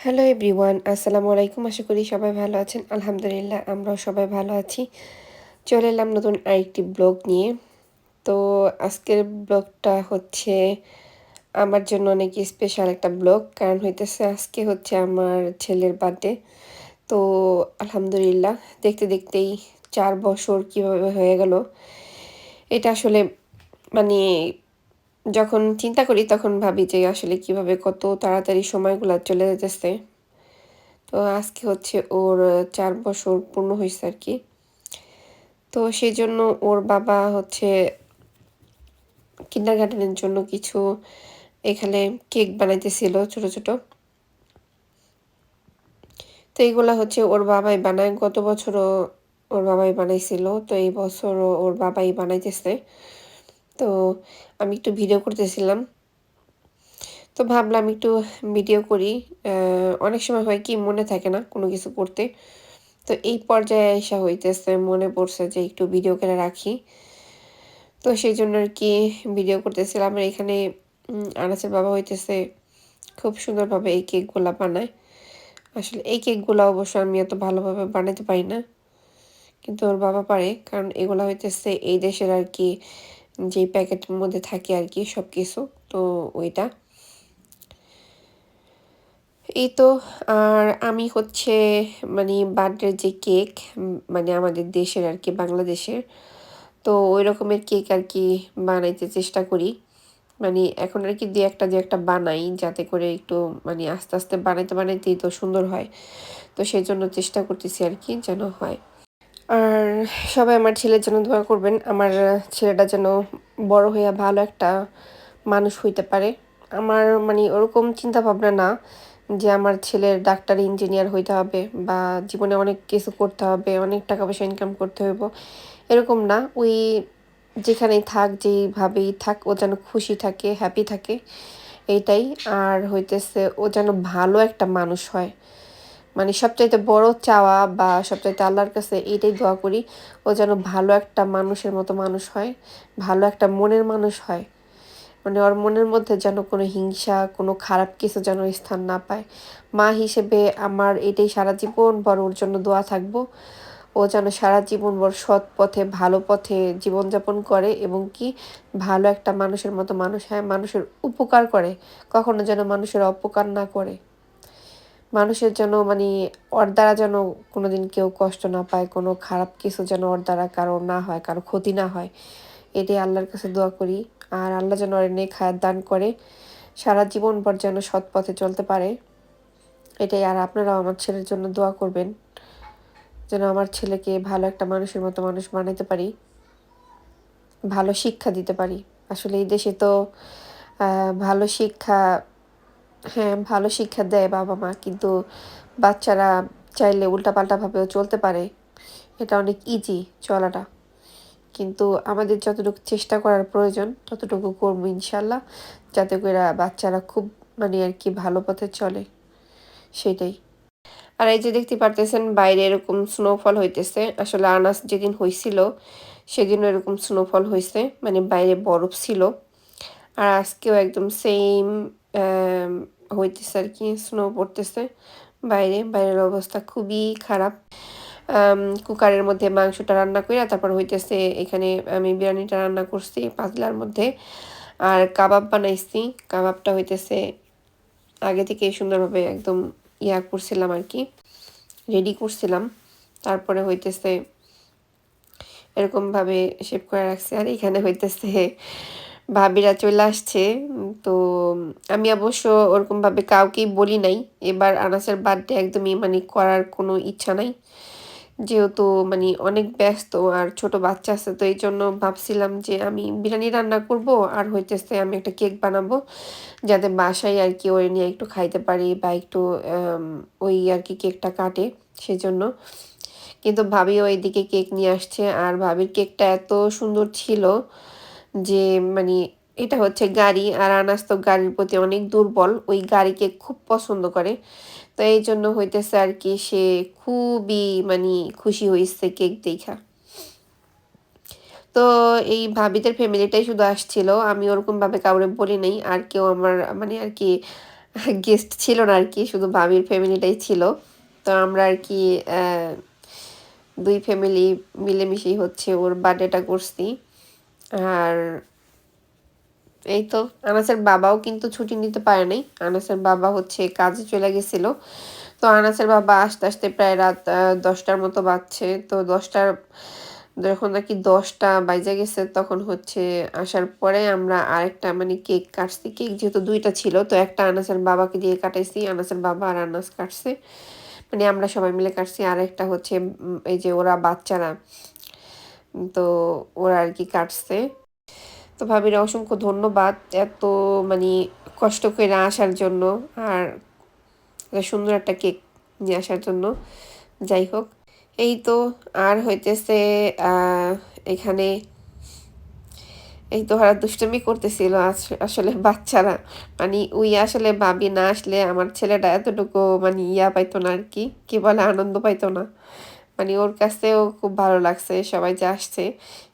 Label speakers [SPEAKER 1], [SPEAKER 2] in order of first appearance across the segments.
[SPEAKER 1] Hello everyone আসসালামু আলাইকুম আশা করি সবাই ভালো আছেন আলহামদুলিল্লাহ আমরাও সবাই ভালো আছি চলে এলাম নতুন আরেকটি ব্লগ নিয়ে তো আজকের ব্লগটা হচ্ছে আমার জন্য অনেক স্পেশাল একটা ব্লগ কারণ হইতেছে আজকে হচ্ছে আমার ছেলের বার্থডে তো আলহামদুলিল্লাহ দেখতে দেখতেই চার বছর কীভাবে হয়ে গেল এটা আসলে মানে যখন চিন্তা করি, তখন ভাবি যে আসলে কীভাবে কত তাড়াতাড়ি সময়গুলো চলে যেতেছে তো আজকে হচ্ছে ওর চার বছর পূর্ণ হয়েছে আর কি। তো সেই জন্য ওর বাবা হচ্ছে কিন্ডার গার্ডেনের জন্য কিছু এখানে কেক বানাইতেছিল ছোট ছোট। তো এইগুলা হচ্ছে ওর বাবাই বানায়, গত বছরও ওর বাবাই বানাইছিল। তো এই বছরও ওর বাবাই বানাইতেছে। তো আমি একটু ভিডিও করতেছিলাম। তো ভাবলাম একটু ভিডিও করি। অনেক সময় হয় কি মনে থাকে না কোনো কিছু করতে। তো এই পর্যায়ে আসা হইতেছে, মনে পড়ছে যে একটু ভিডিও করে রাখি। তো সেই জন্য আর কি ভিডিও করতেছিলাম। আর এখানে আনাসের বাবা হইতেছে খুব সুন্দরভাবে এই কেকগুলা বানায়। আসলে এই কেকগুলো অবশ্য আমি এত ভালোভাবে বানাতে পারি না। কিন্তু ওর বাবা পারে, কারণ এগুলো হইতেছে এই দেশের আর কি যেই প্যাকেটের মধ্যে থাকে আর কি সব কিছু তো ওইটা। এই তো, আর আমি হচ্ছে মানে বার্থডের যে কেক মানে আমাদের দেশের আর কি, বাংলাদেশের, তো ওই রকমের কেক আর কি বানাইতে চেষ্টা করি। মানে এখন আর কি দু একটা দু একটা বানাই যাতে করে একটু মানে আস্তে আস্তে বানাইতে, বানাইতেই তো সুন্দর হয়। তো সেই জন্য চেষ্টা করতেছি আর কি যেন হয়। আর সবাই আমার ছেলের জন্য দোয়া করবেন। আমার ছেলেটা যেন বড় হইয়া ভালো একটা মানুষ হইতে পারে। আমার মানে ওরকম চিন্তা ভাবনা না যে আমার ছেলের ডাক্তার, ইঞ্জিনিয়ার হইতে হবে বা জীবনে অনেক কিছু করতে হবে, অনেক টাকা পয়সা ইনকাম করতে হইব। এরকম না। ওই যেখানেই থাক, যেইভাবেই থাক, ও যেন খুশি থাকে হ্যাপি থাকে, এইটাই। আর হইতেছে ও যেন ভালো একটা মানুষ হয়। মানে সবচাইতে বড় চাওয়া বা সবচাইতে আল্লাহর কাছে এটাই দোয়া করি, ও যেন ভালো একটা মানুষের মতো মানুষ হয়, ভালো একটা মনের মানুষ হয়। মানে ওর মনের মধ্যে যেন কোনো হিংসা, কোনো খারাপ কিছু যেন স্থান না পায়। মা হিসেবে আমার এটাই সারা জীবন বড় ওর জন্য দোয়া থাকব। ও যেন সারা জীবন বড় সৎ পথে, ভালো পথে জীবনযাপন করে এবং কি ভালো একটা মানুষের মতো মানুষ হয়, মানুষের উপকার করে, কখনো যেন মানুষের অপকার না করে। মানুষের যেন মানে ওর দ্বারা যেন কোনোদিন কেউ কষ্ট না পায়, কোনো খারাপ কিছু যেন ওর দ্বারা কারও না হয়, কারও ক্ষতি না হয়, এটাই আল্লাহর কাছে দোয়া করি। আর আল্লাহ যেন নেক হায়াত দান করে, সারা জীবন পর যেন সৎ পথে চলতে পারে। এটাই। আর আপনারাও আমার ছেলের জন্য দোয়া করবেন, যেন আমার ছেলেকে ভালো একটা মানুষের মতো মানুষ বানাইতে পারি, ভালো শিক্ষা দিতে পারি। আসলে এই দেশে তো ভালো শিক্ষা হ্যাঁ ভালো শিক্ষা দেয় বাবা মা, কিন্তু বাচ্চারা চাইলে উল্টাপাল্টাভাবেও চলতে পারে। এটা অনেক ইজি চলাটা। কিন্তু আমাদের যতটুকু চেষ্টা করার প্রয়োজন, ততটুকু করব ইনশাল্লাহ, যাতে করে বাচ্চারা খুব মানে আর কি ভালো পথে চলে। সেটাই। আর এই যে দেখতে পারতেছেন, বাইরে এরকম স্নোফল হইতেছে। আসলে আনাস যেদিন হয়েছিল সেদিনও এরকম স্নোফল হয়েছে মানে বাইরে বরফ ছিল। আর আজকেও একদম সেম হইতেছে আর কি স্নো পড়তেছে বাইরে বাইরের অবস্থা খুবই খারাপ কুকারের মধ্যে মাংসটা রান্না করি তারপর হইতেছে এখানে আমি বিরিয়ানিটা রান্না করছি পাতলার মধ্যে আর কাবাব বানাইছি কাবাবটা হইতেছে আগে থেকে সুন্দরভাবে একদম ইয়া করছিলাম আর কি রেডি করছিলাম তারপরে হইতেছে এরকমভাবে শেপ করে রাখছি আর এখানে হইতেছে ভাবিরা চলে আসছে। তো আমি অবশ্য ওরকমভাবে কাউকেই বলি নাই। এবার আনাসের বার্থডে একদমই মানে করার কোনো ইচ্ছা নাই। যেহেতু মানে অনেক ব্যস্ত আর ছোট বাচ্চা আছে, তো এই জন্য ভাবছিলাম যে আমি বিরিয়ানি রান্না করব আর হইতেছে আমি একটা কেক বানাবো। যাতে বাসায় আর কি ওই নিয়ে একটু খাইতে পারি বা একটু ওই আর কি কেকটা কাটে সেজন্য। কিন্তু ভাবিও এইদিকে কেক নিয়ে আসছে। আর ভাবির কেকটা এত সুন্দর ছিল যে মানে এটা হচ্ছে গাড়ি আর আনাস তো গাড়ির প্রতি অনেক দুর্বল, ওই গাড়িকে খুব পছন্দ করে। তো এই জন্য হইতেছে আর কি সে খুবই মানে খুশি হয়েছে কেক দেখা। তো এই ভাবিদের ফ্যামিলিটাই শুধু আসছিল, আমি ওরকমভাবে কাউরে বলি নাই, আর কেউ আমার মানে আর কি গেস্ট ছিল না আর কি, শুধু ভাবির ফ্যামিলিটাই ছিল। তো আমরা আর কি দুই ফ্যামিলি মিলেমিশেই হচ্ছে ওর বার্থডেটা করছি। আর এই তো, আনাসের বাবাও কিন্তু ছুটি নিতে পারে নাই। আনাসের বাবা হচ্ছে কাজে চলে গেছিল। তো আনাসের বাবা আস্তে আস্তে প্রায় রাত দশটার মতো বাজছে। তো দশটার, যখন নাকি দশটা বাইজে গেছে, তখন হচ্ছে আসার পরে আমরা আরেকটা মানে কেক কাটছি। কেক যেহেতু দুইটা ছিল, তো একটা আনাসের বাবাকে দিয়ে কাটাইছি, আনাসের বাবা আর আনাস কাটছে। মানে আমরা সবাই মিলে কাটছি। আর একটা হচ্ছে এই যে ওরা বাচ্চারা তো ওরা আর কি কাটছে। তো ভাবির অসংখ্য ধন্যবাদ এত মানে কষ্ট করে আসার জন্য আর সুন্দর একটা কেক নিয়ে আসার জন্য। যাই হোক, এই তো আর হইতেছে এখানে এই তো হারা দুষ্টমি করতেছিল আসলে বাচ্চারা। মানে উই আসলে ভাবি না আসলে আমার ছেলেটা এতটুকু মানে ইয়া পাইতো না আর কি কি বলে, আনন্দ পাইতো না। মানে ওর কাছেও খুব ভালো লাগছে, সবাই যে আসছে।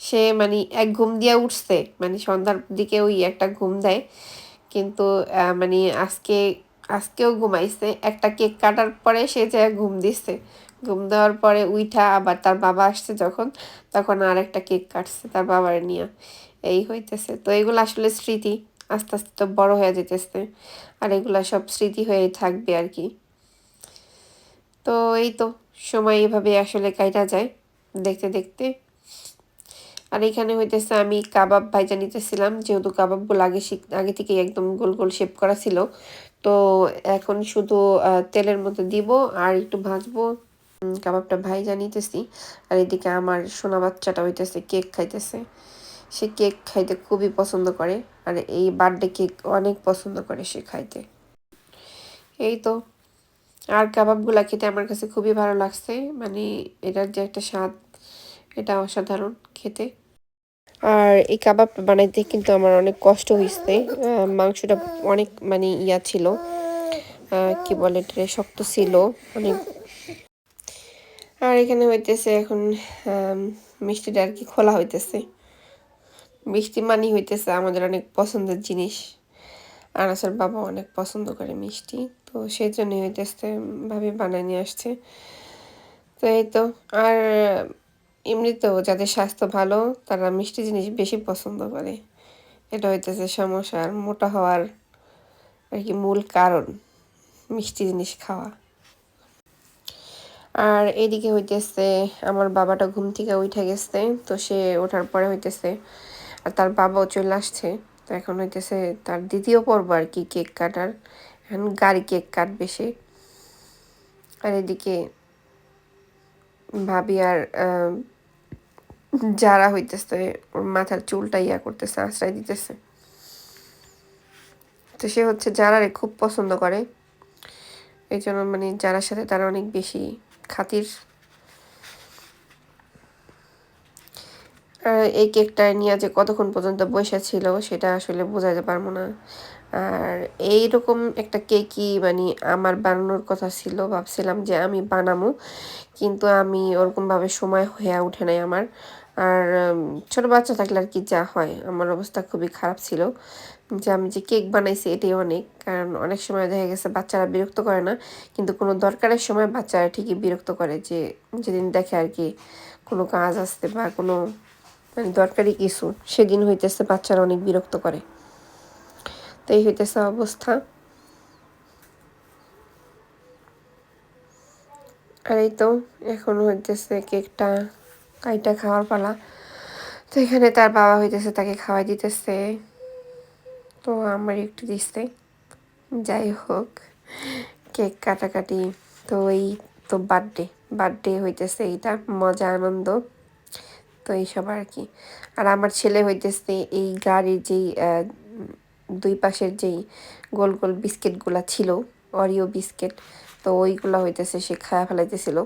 [SPEAKER 1] সে মানে এক ঘুম দিয়ে উঠছে মানে সন্ধ্যার দিকে ওই একটা ঘুম দেয়। কিন্তু মানে আজকে, আজকেও ঘুমাইছে। একটা কেক কাটার পরে সে যে ঘুম দিচ্ছে ঘুম দেওয়ার পরে উইঠা আবার তার বাবা আসছে যখন, তখন আর একটা কেক কাটছে তার বাবার নিয়ে। এই হইতেছে। তো এগুলো আসলে স্মৃতি। আস্তে আস্তে তো বড় হয়ে যেতেছে আর এগুলো সব স্মৃতি হয়ে থাকবে আর কি। তো এই তো। সময় এভাবে আসলে কাইটা যায়, দেখতে দেখতে। আর এখানে হইতেছে আমি কাবাব ভাইজা নিতেছিলাম, যেহেতু কাবাবগুলো আগে আগে থেকে একদম গোল গোল শেপ করা ছিল। তো এখন শুধু তেলের মধ্যে দিব আর একটু ভাজবো। কাবাবটা ভাইজা নিতেছি। আর এদিকে আমার সোনা বাচ্চাটা হইতেছে কেক খাইতেছে। সে কেক খাইতে খুবই পছন্দ করে। আর এই বার্থডে কেক অনেক পছন্দ করে সে খাইতে। এই তো। আর কাবাবগুলা খেতে আমার কাছে খুবই ভালো লাগছে। মানে এটার যে একটা স্বাদ, এটা অসাধারণ খেতে। আর এই কাবাব বানাইতে কিন্তু আমার অনেক কষ্ট হয়েছে মাংসটা অনেক মানে ইয়া ছিল। কি বলে এটা শক্ত ছিল অনেক। আর এখানে হইতেছে এখন মিষ্টিটা আর কি খোলা হইতেছে। মিষ্টি মানি হইতেছে আমাদের অনেক পছন্দের জিনিস। আনাসের বাবা অনেক পছন্দ করে মিষ্টি, তো সেই জন্যই হইতেছে ভাবে বানায় নিয়ে আসছে। তো এই তো, আর এমনিতেও যাদের স্বাস্থ্য ভালো, তারা মিষ্টি জিনিস বেশি পছন্দ করে। এটা হইতেছে সমস্যা, আর মোটা হওয়ার আর কি মূল কারণ মিষ্টি জিনিস খাওয়া। আর এদিকে হইতেছে, আমার বাবাটা ঘুম থেকে উঠে গেছে, তো সে ওঠার পরে হইতেছে, আর তার বাবাও চলে আসছে। তো এখন হইতেছে তার দ্বিতীয় পর্ব আর কি, কেক কাটার। এখন গাড়ি কেক কাটবে সে। আর এদিকে ভাবি আর যারা হইতেছে ওর মাথার চুলটা ইয়া করতেছে, আশ্রয় দিতেছে। তো সে হচ্ছে যারারে খুব পছন্দ করে। এই জন্য মানে যারার সাথে তারা অনেক বেশি খাতির। এই কেকটা নিয়ে যে কতক্ষণ পর্যন্ত বসে ছিল সেটা আসলে বোঝাতে পারব না। আর এইরকম একটা কেকই মানে আমার বানানোর কথা ছিল, ভাবছিলাম যে আমি বানাবো, কিন্তু আমি ওরকমভাবে সময় হয়ে ওঠে নাই আমার। আর ছোট বাচ্চা থাকলে আর কি যা হয়, আমার অবস্থা খুবই খারাপ ছিল। যে আমি যে কেক বানাইছি এটাই অনেক, কারণ অনেক সময় দেখা গেছে বাচ্চারা বিরক্ত করে না, কিন্তু কোনো দরকারের সময় বাচ্চারা ঠিকই বিরক্ত করে যে, যেদিন দেখে আর কি কোনো কাজ আসতে বা কোনো মানে দরকারি কিছু। সেদিন হইতেছে বাচ্চারা অনেক বিরক্ত করে। তো এই হইতেছে অবস্থা। আর এই তো এখন হইতেছে কেকটা, কাইটা খাওয়ার পালা। তো এখানে তার বাবা হইতেছে তাকে খাওয়াই দিতেছে। তো আমার একটু দিচ্ছে যাই হোক, কেক কাটাকাটি। তো এই তো বার্থডে বার্থডে হইতেছে এইটা। মজা, আনন্দ। তো এইসব আর কি আর আমার ছেলে হইতেছে এই গাড়ির যেই দুই পাশের যেই গোল গোল বিস্কিটগুলা ছিল অরিও বিস্কিট, তো ওইগুলো হইতেছে সে খায়া ফেলাইতেছিল।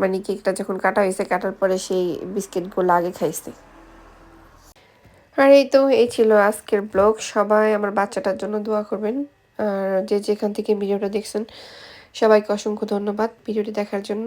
[SPEAKER 1] মানে কেকটা যখন কাটা হয়েছে কাটার পরে সেই বিস্কিটগুলো আগে খাইছে। আর এই তো, এই ছিল আজকের ব্লগ। সবাই আমার বাচ্চাটার জন্য দোয়া করবেন। আর যে যেখান থেকে ভিডিওটা দেখছেন, সবাইকে অসংখ্য ধন্যবাদ ভিডিওটি দেখার জন্য।